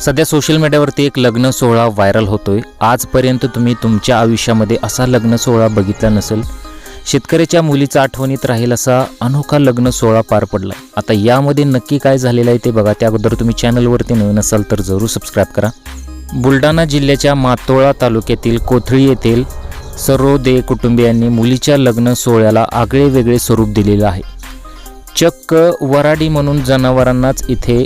सध्या सोशल मीडियावरती एक लग्न सोहळा व्हायरल होतोय. आजपर्यंत तुम्ही तुमच्या आयुष्यामध्ये असा लग्न सोहळा बघितला नसेल. शेतकऱ्याच्या मुलीचा आठवणीत राहील असा अनोखा लग्न सोहळा पार पडला. आता यामध्ये नक्की काय झालेलं आहे ते बघा. त्या अगोदर तुम्ही चॅनलवरती नवीन असाल तर जरूर सबस्क्राईब करा. बुलढाणा जिल्ह्याच्या मातोळा तालुक्यातील कोथळी येथील सरोदे कुटुंबियांनी मुलीच्या लग्न सोहळ्याला आगळे वेगळे स्वरूप दिलेलं आहे. चक्क वराडी म्हणून जनावरांनाच इथे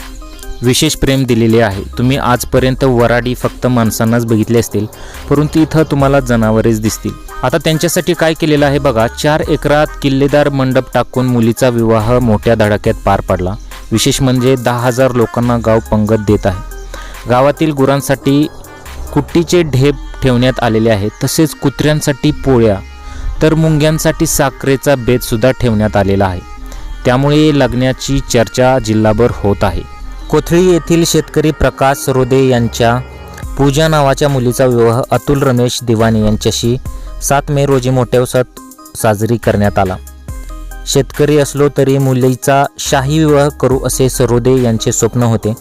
विशेष प्रेम दिलेले आहे. तुम्ही आजपर्यंत वराडी फक्त माणसांनाच बघितले असतील परंतु इथं तुम्हाला जनावरेच दिसतील. आता त्यांच्यासाठी काय केलेलं आहे बघा चार एकरात किल्लेदार मंडप टाकून मुलीचा विवाह मोठ्या धडाक्यात पार पडला. विशेष म्हणजे दहा हजार लोकांना गाव पंगत देत आहे. गावातील गुरांसाठी कुट्टीचे ढेप ठेवण्यात आलेले आहेत तसेच कुत्र्यांसाठी पोळ्या तर मुंग्यांसाठी साखरेचा बेतसुद्धा ठेवण्यात आलेला आहे. त्यामुळे लग्नाची चर्चा जिल्हाभर होत आहे. कोथळी येथील शेतकरी प्रकाश सरोदे यांच्या पूजा नावाच्या मुलीचा विवाह अतुल रमेश दिवाणी यांच्याशी सात मे रोजी मोठ्या उत्साहात साजरी करण्यात आला. शेतकरी असलो तरी मुलीचा शाही विवाह करू असे सरोदे यांचे स्वप्न होते.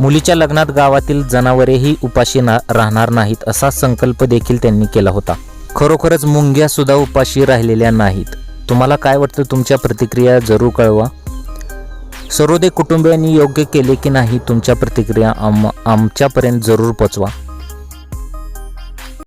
मुलीच्या लग्नात गावातील जनावरेही उपाशी ना राहणार नाहीत असा संकल्प देखील त्यांनी केला होता. खरोखरच मुंग्यासुद्धा उपाशी राहिलेल्या नाहीत. तुम्हाला काय वाटतं? तुमच्या प्रतिक्रिया जरूर कळवा. सरोदे कुटुंबियांनी योग्य केले की नाही तुमच्या प्रतिक्रिया आम आमच्यापर्यंत जरूर पोचवा.